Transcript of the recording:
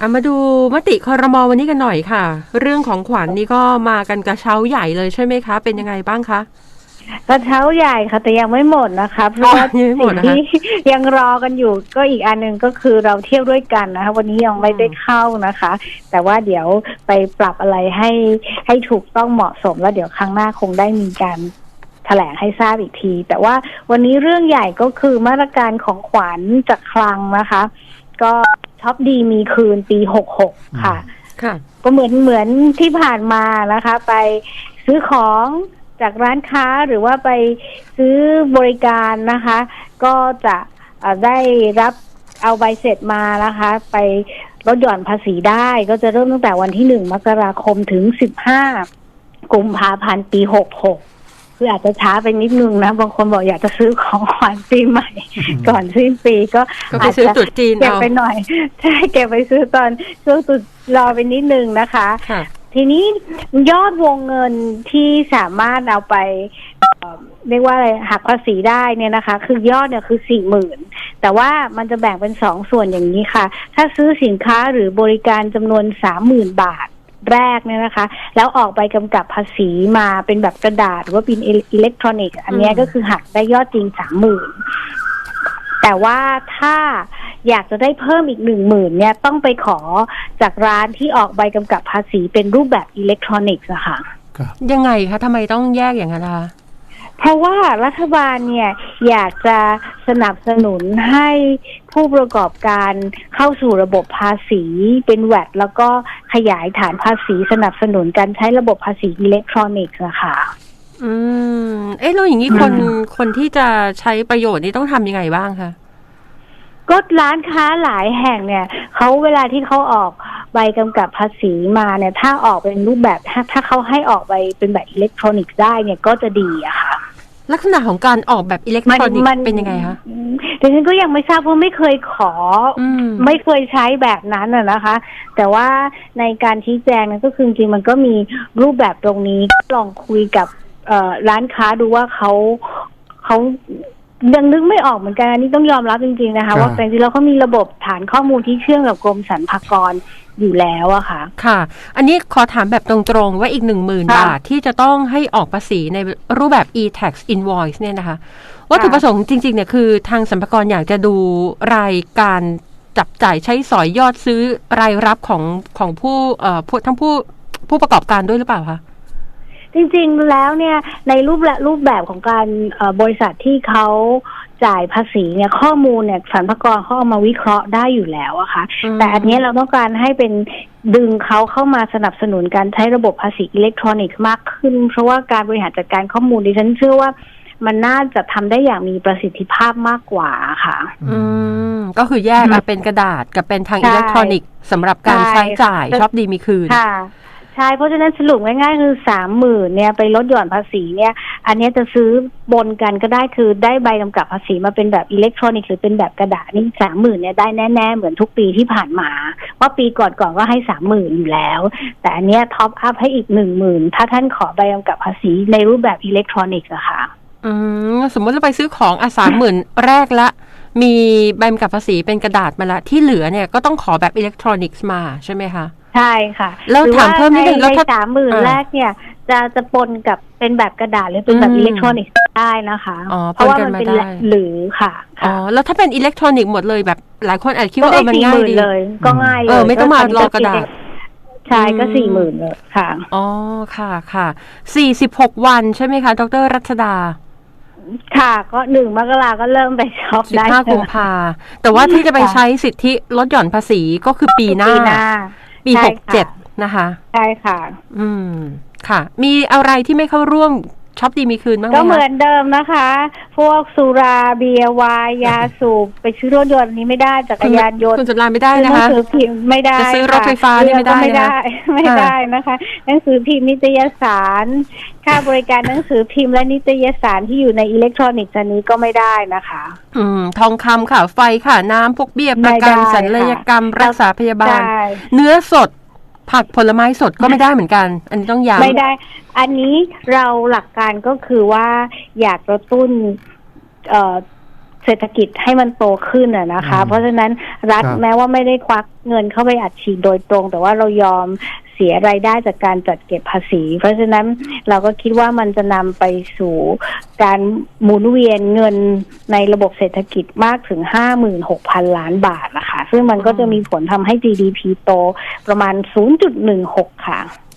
อะมาดูมติคอรมอวันนี้กันหน่อยค่ะ เรื่องของขวัญนี่ก็มากันกระเช้าใหญ่เลยใช่ไหมคะ เป็นยังไงบ้างคะกระเช้าใหญ่ค่ะแต่ยังไม่หมดนะคะเพราะว่ายังไม่หมสิ่ดงนะคะที่ยังรอกันอยู่ก็อีกอันหนึ่งก็คือเราเที่ยวด้วยกันนะคะวันนี้ยังไม่ได้เข้านะคะ แต่ว่าเดี๋ยวไปปรับอะไรให้ให้ถูกต้องเหมาะสมแล้วเดี๋ยวครั้งหน้าคงได้มีการแถลงให้ทราบอีกที แต่ว่าวันนี้เรื่องใหญ่ก็คือมาตรการของขวัญจากคลังนะคะ ก็ ช็อปดีมีคืนปีหกหกค่ะ ค่ะ ก็เหมือนเหมือนที่ผ่านมานะคะ ไปซื้อของจากร้านค้าหรือว่าไปซื้อบริการนะคะ ก็จะเอ่อได้รับเอาใบเสร็จมานะคะ ไปลดหย่อนภาษีได้ ก็จะเริ่มตั้งแต่วันที่หนึ่งมกราคมถึงสิบห้ากุมภาพันธ์ปีหกหก คืออาจจะช้าไปนิดนึงนะบางคนบอกอยากจะซื้อของขวัญปีใหม่ ก่อนสิ้นปีก็ก็ไปซื้ออาจจะตรุษจีนเก็บเอาไปหน่อยใช่เก็บไปซื้อตอนช่วงตรุษรอไปนิดนึงนะคะค่ะทีนี้ยอดวงเงินที่สามารถเอาไปเอ่อเรียกว่าอะไรหักภาษีได้เนี่ยนะคะ คือยอดเนี่ยคือสี่หมื่นแต่ว่ามันจะแบ่งเป็นสองส่วนอย่างนี้ค่ะ ถ้าซื้อสินค้าหรือบริการจำนวนสามหมื่นบาท แรกเนี่ยนะคะ แล้วออกใบกำกับภาษีมาเป็นแบบกระดาษหรือว่าเป็นอิเล็กทรอนิกส์อันเนี้ยอืมก็คือหักได้ยอดจริงสามหมื่นแต่ว่าถ้าอยากจะได้เพิ่มอีกหนึ่งหมื่นเนี่ยต้องไปขอจากร้านที่ออกใบกำกับภาษีเป็นรูปแบบอิเล็กทรอนิกส์อะค่ะครับยังไงคะทำไมต้องแยกอย่างนั้นนะคะ เพราะว่ารัฐบาลเนี่ยอยากจะสนับสนุนให้ผู้ประกอบการเข้าสู่ระบบภาษีเป็นแวดแล้วก็ขยายฐานภาษีสนับสนุนการใช้ระบบภาษีอิเล็กทรอนิกส์นะคะอืม เอ๊ะแล้วอย่างนี้คนคนที่จะใช้ประโยชน์นี่ต้องทำยังไงบ้างคะก็ร้านค้าหลายแห่งเนี่ยเขาเวลาที่เขาออกใบกำกับภาษีมาเนี่ย ถ้าออกเป็นรูปแบบถ้าถ้าเขาให้ออกใบเป็นแบบอิเล็กทรอนิกส์ได้เนี่ยก็จะดีอะค่ะ ลักษณะของการออกแบบอิเล็กทรอนิกส์เป็นยังไงคะอืมดิฉันก็ยังไม่ทราบเพราะไม่เคยขอออืมไม่เคยใช้แบบนั้นอะนะคะ แต่ว่าในการชี้แจงนั้นก็คือจริงๆมันก็มีรูปแบบตรงนี้ลองคุยกับเอ่อร้านค้าดูว่าเขาเขา ยังนึกไม่ออกเหมือนกันอันนี้ต้องยอมรับจริงๆนะคะ ว่าแต่จริงๆแล้วเขามีระบบฐานข้อมูลที่เชื่อมกับกรมสรรพากรอยู่แล้วอะค่ะ ค่ะ อันนี้ขอถามแบบตรงๆ ว่าอีกหนึ่งหมื่นค่ะบาทที่จะต้องให้ออกภาษีในรูปแบบ e-tax invoice เนี่ยนะคะ วัตถุประสงค์จริงๆเนี่ยคือทางสรรพากรอยากจะดูรายการจับจ่ายใช้สอยยอดซื้อรายรับของของผู้เอ่อผู้ทั้งผู้ผู้ประกอบการด้วยหรือเปล่าคะ จริงๆแล้วเนี่ยในรูปและรูปแบบของการเอ่อบริษัทที่เขาจ่ายภาษีเนี่ยข้อมูลเนี่ยสรรพากรเขาเอามาวิเคราะห์ได้อยู่แล้วอะค่ะอืมแต่อันเนี้ยเราต้องการให้เป็นดึงเขาเข้ามาสนับสนุนการใช้ระบบภาษีอิเล็กทรอนิกส์มากขึ้น เพราะว่าการบริหารจัดการข้อมูลดิฉันเชื่อว่ามันน่าจะทำได้อย่างมีประสิทธิภาพมากกว่าค่ะ อืม ก็คือแยกมาเป็นกระดาษกับเป็นทางใช่อิเล็กทรอนิกส์สำหรับการใช่ใช้จ่ายค่ะชอบดีมีคืน ค่ะใช่เพราะฉะนั้นสรุปง่ายๆ คือสามหมื่นเนี่ยไปลดหย่อนภาษีเนี่ย อันนี้จะซื้อบนกันก็ได้คือได้ใบกำกับภาษีมาเป็นแบบอิเล็กทรอนิกส์หรือเป็นแบบกระดาษนี่สามหมื่นเนี่ยได้แน่ๆ เหมือนทุกปีที่ผ่านมาว่าปีก่อนๆก็ให้สามหมื่นอยู่แล้ว แต่อันเนี้ยท็อปอัพให้อีกหนึ่งหมื่นถ้าท่านขอใบกำกับภาษีในรูปแบบอิเล็กทรอนิกส์อะค่ะอืมสมมติเราไปซื้อของอะสามหมื่นแรกละมีใบกำกับภาษีเป็นกระดาษมาละที่เหลือเนี่ยก็ต้องขอแบบอิเล็กทรอนิกส์มาใช่ไหมคะ ใช่ค่ะแล้วหรือถามเพิ่มนิดนึงในแล้วถ้าสามหมื่นอ่าแรกเนี่ย จะจะปนกับเป็นแบบกระดาษหรือเป็นแบบอืมอิเล็กทรอนิกส์ได้นะคะอ๋อเพราะว่าปนกันมันเป็นมาได้หรือค่ะอ๋อค่ะแล้วถ้าเป็นอิเล็กทรอนิกส์หมดเลยแบบหลายคนอาจจะคิดก็ว่าเอได้อมันสี่ง่าหยมื่นดีเลย ก็ง่ายเลยเออไม่ต้องมารอกระดาษใช่ก็อืมสี่หมื่นเลยค่ะอ๋อค่ะค่ะสี่สิบหกวันใช่ไหมคะดรรัชดาค่ะก็หนึ่งมกราก็เริ่มไปช็อปสิบได้ห้ากุมภาแต่ว่าที่จะไปค่ะใช้สิทธิลดหย่อนภาษีก็คือปีหน้า ปีหน้าปีใช่หกค่ะเจ็ดนะคะ ใช่ค่ะ อืม ค่ะ มีอะไรที่ไม่เข้าร่วม ช็อปดีมีคืนบ้างไหมก็เหมืคะอนเดิมนะคะ พวกสุราเบียร์ไวน์ยาสูบไปซื้อรถยนต์นี้ไม่ได้จักรยานยนต์คุณสำรานไม่ได้ซื้อนะหนัคะงสือพิมพ์ไม่ได้จะซื้อรถค่ะไฟฟ้านี่ไม่ได้เรือก็ไม่นะได้ไม่ได้นะคะหนังสือพิมพ์นิตยสาร ค่าบริการหนังสือพิมพ์และนิตยสารที่อยู่ในอิเล็กทรอนิกส์อันนี้ก็ไม่ได้นะคะ อืม ทองคำค่ะ ไฟค่ะน้ำพวกเบี้ยประกันไม่ได้ศัลยกรรมค่ะรักษาพยาบาลใช่เนื้อสด ผักผลไม้สดก็ไม่ได้เหมือนกัน อันนี้ต้องย้ำไม่ได้ อันนี้เราหลักการก็คือว่าอยากกระตุ้น เอ่อเศรษฐกิจให้มันโตขึ้นอะนะคะอืมเพราะฉะนั้นรัฐครับแม้ว่าไม่ได้ควักเงินเข้าไปอัดฉีดโดยตรง แต่ว่าเรายอมเสียรายได้จากการจัดเก็บภาษี เพราะฉะนั้นเราก็คิดว่ามันจะนำไปสู่การหมุนเวียนเงินในระบบเศรษฐกิจมากถึง 56,000 ล้านบาทนะคะ ซึ่งมันก็จะมีผลทำให้ GDP โตประมาณ 0.16 ค่ะ